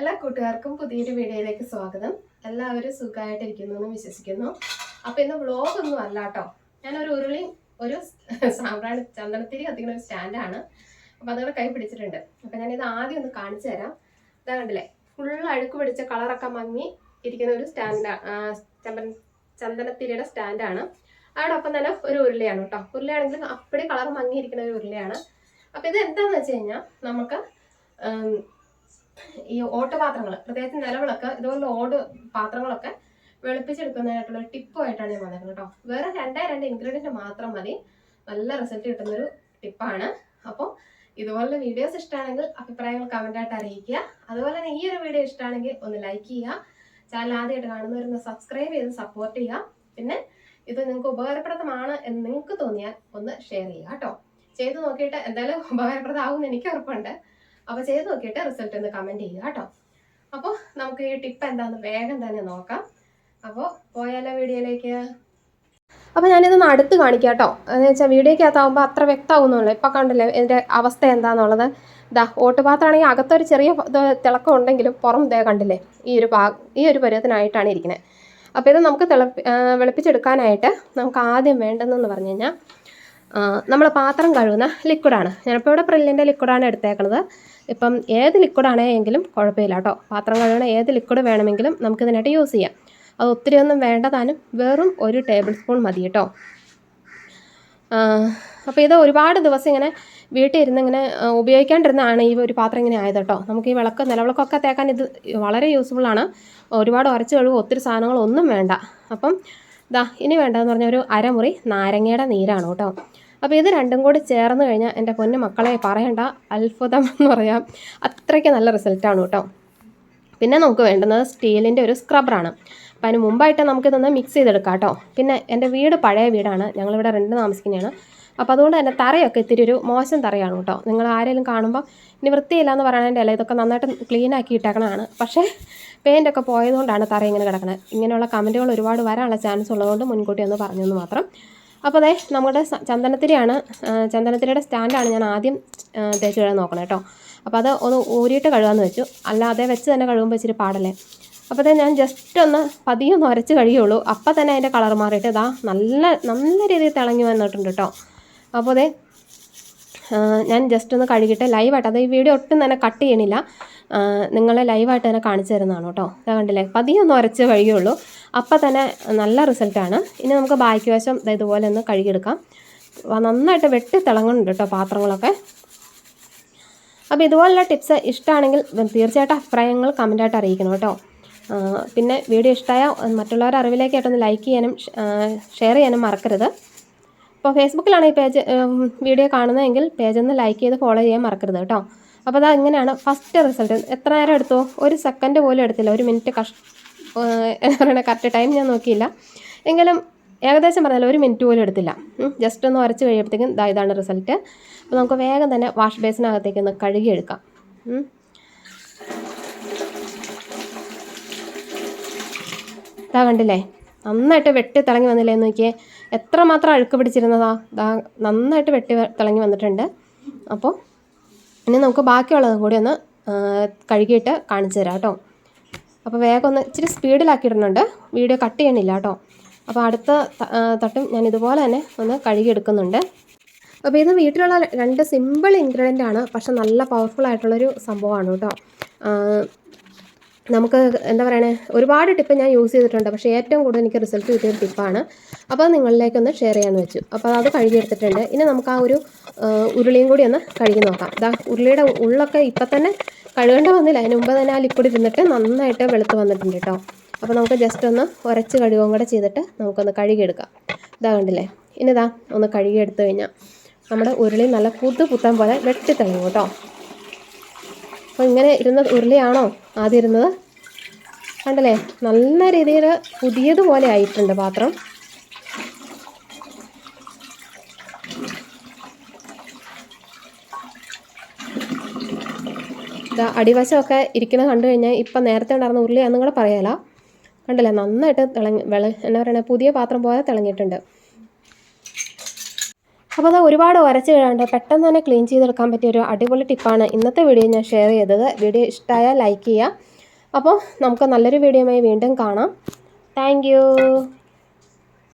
എല്ലാ കൂട്ടുകാർക്കും പുതിയൊരു വീഡിയോയിലേക്ക് സ്വാഗതം. എല്ലാവരും സുഖമായിട്ടിരിക്കുന്നു എന്ന് വിശ്വസിക്കുന്നു. അപ്പൊ ഇന്ന് വ്ളോഗ് ഒന്നും അല്ല കേട്ടോ. ഞാൻ ഒരു ഉരുളി ഒരു സാമ്പ്രാണി ചന്ദനത്തിരി കത്തിക്കുന്ന ഒരു സ്റ്റാൻഡാണ് അപ്പൊ അതുകൊണ്ട് കൈ പിടിച്ചിട്ടുണ്ട്. അപ്പൊ ഞാൻ ഇത് ആദ്യം ഒന്ന് കാണിച്ചു തരാം. ഇതാ കണ്ടില്ലേ? ഫുൾ അഴുക്ക് പിടിച്ച കളറൊക്കെ മങ്ങി ഇരിക്കുന്ന ഒരു സ്റ്റാൻഡാണ് ചന്ദന ചന്ദനത്തിരിയുടെ സ്റ്റാൻഡാണ് അതോടൊപ്പം തന്നെ ഒരു ഉരുളിയാണ് കേട്ടോ. ഉരുളിയാണെങ്കിൽ അപ്പടി കളർ മങ്ങിയിരിക്കുന്ന ഒരു ഉരുളിയാണ്. അപ്പൊ ഇത് എന്താന്ന് വെച്ച് കഴിഞ്ഞാൽ നമുക്ക് ഈ ഓട്ടുപാത്രങ്ങൾ പ്രത്യേകിച്ച് നിലവിളക്ക് ഇതുപോലെ ഓട് പാത്രങ്ങളൊക്കെ വെളുപ്പിച്ചെടുക്കുന്നതിനായിട്ടുള്ള ഒരു ടിപ്പുമായിട്ടാണ് ഞാൻ വന്നത് കേട്ടോ. വേറെ രണ്ടേ രണ്ട് ഇൻഗ്രീഡിയന്റ് മാത്രം മതി. നല്ല റിസൾട്ട് കിട്ടുന്നൊരു ടിപ്പാണ്. അപ്പോൾ ഇതുപോലുള്ള വീഡിയോസ് ഇഷ്ടമാണെങ്കിൽ അഭിപ്രായങ്ങൾ കമന്റായിട്ട് അറിയിക്കുക. അതുപോലെ തന്നെ ഈ ഒരു വീഡിയോ ഇഷ്ടമാണെങ്കിൽ ഒന്ന് ലൈക്ക് ചെയ്യുക. ചാനൽ ആദ്യമായിട്ട് കാണുന്നവരൊന്ന് സബ്സ്ക്രൈബ് ചെയ്ത് സപ്പോർട്ട് ചെയ്യുക. പിന്നെ ഇത് നിങ്ങൾക്ക് ഉപകാരപ്രദമാണ് എന്ന് നിങ്ങൾക്ക് തോന്നിയാൽ ഒന്ന് ഷെയർ ചെയ്യുക കേട്ടോ. ചെയ്ത് നോക്കിയിട്ട് എന്തായാലും ഉപകാരപ്രദമാകുമെന്ന് എനിക്ക് ഉറപ്പുണ്ട്. അപ്പോൾ ചെയ്ത് നോക്കിയിട്ട് റിസൾട്ട് ഒന്ന് കമന്റ് ചെയ്യുക കേട്ടോ. അപ്പോൾ നമുക്ക് ഈ ടിപ്പ് എന്താണെന്ന് വേഗം തന്നെ നോക്കാം. അപ്പോൾ പോയാലോ വീഡിയോയിലേക്ക്? അപ്പോൾ ഞാനിതൊന്ന് അടുത്ത് കാണിക്കാം കേട്ടോ. എന്ന് വെച്ചാൽ വീഡിയോക്കകത്താവുമ്പോൾ അത്ര വ്യക്തമാവുന്നുള്ളൂ ഇപ്പോൾ കണ്ടില്ലേ എന്റെ അവസ്ഥ എന്താണെന്നുള്ളത് ഇതാ ഓട്ടുപാത്രമാണെങ്കിൽ അകത്തൊരു ചെറിയ ഇത് തിളക്കം ഉണ്ടെങ്കിലും പുറം ദേ കണ്ടില്ലേ ഈ ഒരു പാ ഈ ഒരു പരുവത്തിനായിട്ടാണ് ഇരിക്കുന്നത് അപ്പോൾ ഇത് നമുക്ക് തിളപ്പി വെളുപ്പിച്ചെടുക്കാനായിട്ട് നമുക്ക് ആദ്യം വേണ്ടതെന്ന് പറഞ്ഞു കഴിഞ്ഞാൽ നമ്മൾ പാത്രം കഴുകുന്ന ലിക്വിഡാണ്. ഞാനിപ്പോൾ ഇവിടെ പ്രില്ലിന്റെ ലിക്വിഡാണ് എടുത്തേക്കുന്നത് ഇപ്പം ഏത് ലിക്വിഡാണെങ്കിലും കുഴപ്പമില്ല കേട്ടോ. പാത്രം കഴുകുന്ന ഏത് ലിക്വിഡ് വേണമെങ്കിലും നമുക്ക് ഇതിനായിട്ട് യൂസ് ചെയ്യാം. അത് ഒത്തിരി ഒന്നും വേണ്ടതാനും വെറും ഒരു ടേബിൾ സ്പൂൺ മതി കേട്ടോ. അപ്പോൾ ഇത് ഒരുപാട് ദിവസം ഇങ്ങനെ വീട്ടിൽ ഇരുന്ന് ഇങ്ങനെ ഉപയോഗിക്കാണ്ടിരുന്നാണ് ഈ ഒരു പാത്രം ഇങ്ങനെ ആയത് കേട്ടോ. നമുക്ക് ഈ വിളക്ക് നിലവിളക്കൊക്കെ തേക്കാൻ ഇത് വളരെ യൂസ്ഫുള്ളാണ് ഒരുപാട് ഉരച്ച് കഴിവ് ഒത്തിരി സാധനങ്ങളൊന്നും വേണ്ട. അപ്പം ഇതാ ഇനി വേണ്ടതെന്ന് പറഞ്ഞാൽ ഒരു അരമുറി നാരങ്ങയുടെ നീരാണ് കേട്ടോ. അപ്പോൾ ഇത് രണ്ടും കൂടി ചേർന്ന് കഴിഞ്ഞാൽ എന്റെ പൊന്നു മക്കളെ പറയണ്ട അത്ഭുതം എന്ന് പറയാം. അത്രയ്ക്ക് നല്ല റിസൾട്ടാണ് കേട്ടോ. പിന്നെ നമുക്ക് വേണ്ടുന്നത് സ്റ്റീലിന്റെ ഒരു സ്ക്രബറാണ് അപ്പം അതിന് മുമ്പായിട്ട് നമുക്കിതൊന്ന് മിക്സ് ചെയ്തെടുക്കാം കേട്ടോ. പിന്നെ എന്റെ വീട് പഴയ വീടാണ്. ഞങ്ങളിവിടെ രണ്ട് താമസിക്കുന്നതാണ്. അപ്പോൾ അതുകൊണ്ട് തന്നെ തറയൊക്കെ ഇത്തിരി ഒരു മോശം തറയാണ് കേട്ടോ. നിങ്ങൾ ആരെങ്കിലും കാണുമ്പോൾ ഇനി വൃത്തിയില്ല എന്ന് പറയണതിന്റെ അല്ല ഇതൊക്കെ നന്നായിട്ട് ക്ലീൻ ആക്കി ഇട്ടേക്കണതാണ്. പക്ഷേ പെയിന്റൊക്കെ പോയതുകൊണ്ടാണ് തറ ഇങ്ങനെ കിടക്കുന്നത് ഇങ്ങനെയുള്ള കമന്റുകൾ ഒരുപാട് വരാനുള്ള ചാൻസ് ഉള്ളതുകൊണ്ട് മുൻകൂട്ടി ഒന്ന് പറഞ്ഞു എന്ന് മാത്രം. അപ്പോൾ അതെ നമ്മുടെ ചന്ദനത്തിരിയാണ് ചന്ദനത്തിരിയുടെ സ്റ്റാൻഡാണ് ഞാൻ ആദ്യം തേച്ച് കഴുകാൻ നോക്കണം കേട്ടോ അപ്പോൾ അത് ഒന്ന് ഊരിയിട്ട് കഴുകാമെന്ന് വെച്ചു. അല്ലാതെ വെച്ച് തന്നെ കഴുകുമ്പോൾ ഇച്ചിരി പാടല്ലേ. അപ്പോൾ അതെ ഞാൻ ജസ്റ്റ് ഒന്ന് പതിയെ ഒന്ന് ഉരച്ച് കഴിയുള്ളൂ. അപ്പോൾ തന്നെ അതിന്റെ കളർ മാറിയിട്ട് ഇതാ നല്ല നല്ല രീതിയിൽ തിളങ്ങി വന്നിട്ടുണ്ട് കേട്ടോ അപ്പോൾ അതെ ഞാൻ ജസ്റ്റ് ഒന്ന് കഴുകിയിട്ട് ലൈവായിട്ട് അത് ഈ വീഡിയോ ഒട്ടും തന്നെ കട്ട് ചെയ്യണില്ല. നിങ്ങളെ ലൈവായിട്ട് തന്നെ കാണിച്ചു തരുന്നതാണ് കേട്ടോ. ഇതാ കണ്ടില്ലേ? പതിയെ ഒന്ന് ഉരച്ച് കഴുകിയുള്ളൂ. അപ്പം തന്നെ നല്ല റിസൾട്ടാണ് ഇനി നമുക്ക് ബാക്കി വശം ഇതുപോലെ ഒന്ന് കഴുകിയെടുക്കാം. നന്നായിട്ട് വെട്ടി തിളങ്ങുന്നുണ്ട് കേട്ടോ പാത്രങ്ങളൊക്കെ. അപ്പോൾ ഇതുപോലുള്ള ടിപ്സ് ഇഷ്ടമാണെങ്കിൽ തീർച്ചയായിട്ടും അഭിപ്രായങ്ങൾ കമന്റായിട്ട് അറിയിക്കണം കേട്ടോ. പിന്നെ വീഡിയോ ഇഷ്ടമായ മറ്റുള്ളവരുടെ അറിവിലേക്കായിട്ടൊന്ന് ലൈക്ക് ചെയ്യാനും ഷെയർ ചെയ്യാനും മറക്കരുത്. ഇപ്പോൾ ഫേസ്ബുക്കിലാണ് ഈ പേജ് വീഡിയോ കാണുന്നതെങ്കിൽ പേജ് ഒന്ന് ലൈക്ക് ചെയ്ത് ഫോളോ ചെയ്യാൻ മറക്കരുത് കേട്ടോ. അപ്പോൾ അതാ ഇങ്ങനെയാണ് ഫസ്റ്റ് റിസൾട്ട്. എത്ര നേരം എടുത്തു? ഒരു സെക്കൻഡ് പോലും എടുത്തില്ല. ഒരു മിനിറ്റ് കഷ് എന്താ പറയുക കറക്റ്റ് ടൈം ഞാൻ നോക്കിയില്ല. എങ്കിലും ഏകദേശം പറഞ്ഞാൽ ഒരു മിനിറ്റ് പോലും എടുത്തില്ല. ജസ്റ്റ് ഒന്ന് ഉരച്ച് കഴിയുമ്പോഴത്തേക്കും ഇതാണ് റിസൾട്ട്. അപ്പോൾ നമുക്ക് വേഗം തന്നെ വാഷ് ബേസിനകത്തേക്ക് ഒന്ന് കഴുകിയെടുക്കാം. ഇതാ കണ്ടില്ലേ? നന്നായിട്ട് വെട്ടി തിളങ്ങി വന്നില്ലേ എന്ന് നോക്കിയേ. എത്രമാത്രം അഴുക്ക് പിടിച്ചിരുന്നതാ? ദാ നന്നായിട്ട് വെട്ടി തിളങ്ങി വന്നിട്ടുണ്ട്. അപ്പോൾ ഇനി നമുക്ക് ബാക്കിയുള്ളത് കൂടി ഒന്ന് കഴുകിയിട്ട് കാണിച്ചു തരാം കേട്ടോ. അപ്പോൾ വേഗം ഒന്ന് ഇച്ചിരി സ്പീഡിലാക്കിയിടുന്നുണ്ട്. വീഡിയോ കട്ട് ചെയ്യണില്ല കേട്ടോ. അപ്പോൾ അടുത്ത തട്ടും ഞാൻ ഇതുപോലെ തന്നെ ഒന്ന് കഴുകിയെടുക്കുന്നുണ്ട്. അപ്പോൾ ഇത് വീട്ടിലുള്ള രണ്ട് സിമ്പിൾ ഇൻഗ്രീഡിയന്റ് ആണ്. പക്ഷെ നല്ല പവർഫുൾ ആയിട്ടുള്ളൊരു സംഭവമാണ് കേട്ടോ. നമുക്ക് എന്താ പറയണേ ഒരുപാട് ടിപ്പ് ഞാൻ യൂസ് ചെയ്തിട്ടുണ്ട്. പക്ഷേ ഏറ്റവും കൂടുതൽ എനിക്ക് റിസൾട്ട് കിട്ടിയൊരു ടിപ്പാണ്. അപ്പോൾ അത് നിങ്ങളിലേക്കൊന്ന് ഷെയർ ചെയ്യാമെന്ന് വെച്ചു. അപ്പോൾ അത് കഴുകിയെടുത്തിട്ടുണ്ട് ഇനി നമുക്ക് ആ ഒരു ഉരുളിയും കൂടി ഒന്ന് കഴുകി നോക്കാം. ഇതാ ഉരുളിയുടെ ഉള്ളൊക്കെ ഇപ്പം തന്നെ കഴുകേണ്ട വന്നില്ല. അതിന് മുമ്പ് തന്നെ ആ ലിക്വിഡ് ഇരുന്നിട്ട് നന്നായിട്ട് വെളുത്ത് വന്നിട്ടുണ്ട് കേട്ടോ. അപ്പോൾ നമുക്ക് ജസ്റ്റ് ഒന്ന് ഉരച്ച് കഴുകുകയും കൂടെ ചെയ്തിട്ട് നമുക്കൊന്ന് കഴുകിയെടുക്കാം. ഇതാ കണ്ടില്ലേ? ഇനി ഇതാ ഒന്ന് കഴുകിയെടുത്ത് കഴിഞ്ഞാൽ നമ്മുടെ ഉരുളി നല്ല പുതു പുത്തൻ പോലെ വെട്ടി കേട്ടോ. അപ്പോൾ ഇങ്ങനെ ഇരുന്ന ഉരുളിയാണോ? ആദ്യം ഇരുന്നത്. കണ്ടല്ലേ? നല്ല രീതിയിൽ പുതിയതുപോലെ ആയിട്ടുണ്ട് പാത്രം. അടിവശമൊക്കെ ഇരിക്കുന്നത് കണ്ടു കഴിഞ്ഞാൽ ഇപ്പം നേരത്തെ ഉണ്ടായിരുന്ന ഉരുളിയാണെന്നും കൂടെ പറയാലോ. കണ്ടില്ലേ? നന്നായിട്ട് തിളങ്ങി വെള എന്നാ പറയുക പുതിയ പാത്രം പോലെ തിളങ്ങിയിട്ടുണ്ട്. അപ്പോൾ അത് ഒരുപാട് ഉരച്ച് കഴിയാണ്ട് പെട്ടെന്ന് തന്നെ ക്ലീൻ ചെയ്തെടുക്കാൻ പറ്റിയ ഒരു അടിപൊളി ടിപ്പാണ് ഇന്നത്തെ വീഡിയോ ഞാൻ ഷെയർ ചെയ്തത്. വീഡിയോ ഇഷ്ടമായാൽ ലൈക്ക് ചെയ്യുക. അപ്പോൾ നമുക്ക് നല്ലൊരു വീഡിയോയുമായി വീണ്ടും കാണാം. താങ്ക്